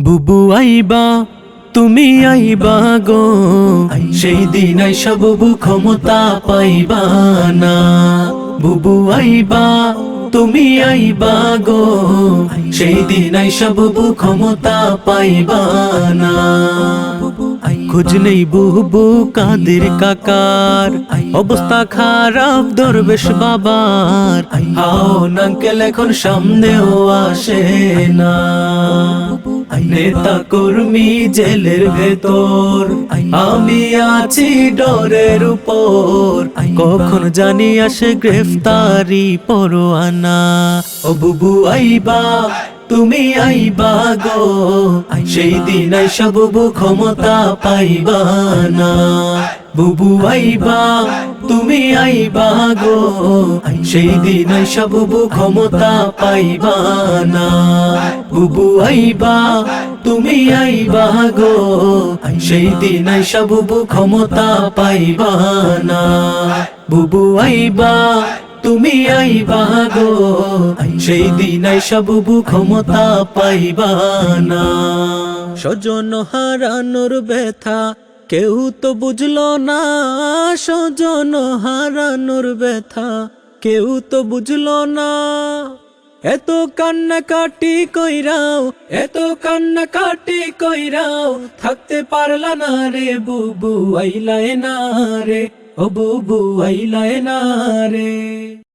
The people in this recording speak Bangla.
বুবু আইবা, তুমি আইবা গো। সেই দিন আইসা বুবু ক্ষমতা পাইবা না। বুবু আইবা, তুমি আইবা গো। সেই দিন আইসা বুবু ক্ষমতা পাইবা না। খোঁজ নেই বুবু কাদের কাকার। অবস্থা খারাপ দরবেশ বাবার। হাও নাঙ্কেল এখন সামনেও আসে না। নেতা কর্মী জেলের ভেতর। আমি আছি ডরের উপর। কখন জানি আসে গ্রেফতারি পরোয়ানা। ও বুবু, আইবা, তুমি আইবা গো। সেই দিন আইসা বুবু ক্ষমতা পাইবা না। বুবু, আইবা তুমি আইবা গো সেই দিন আইসা বুবু ক্ষমতা পাইবা না। বুবু আইবা, তুমি আইবা গো সেই দিন আইসা বুবু ক্ষমতা পাইবা না। বুবু আইবা, তুমি আইবা গো সেই দিন আইসা বুবু ক্ষমতা পাইবা না। স্বজন হারানোর ব্যথা কেউ তো বুঝল না স্বজন হারানোর ব্যথা। কেউ তো বুঝলো না এত কান্না কাটি কইরাও, এত কান্না কাটি কইরাও, থাকতে পারলা না রে বুবু, আইলায় না রে, ও বুবু, আইলায় না রে।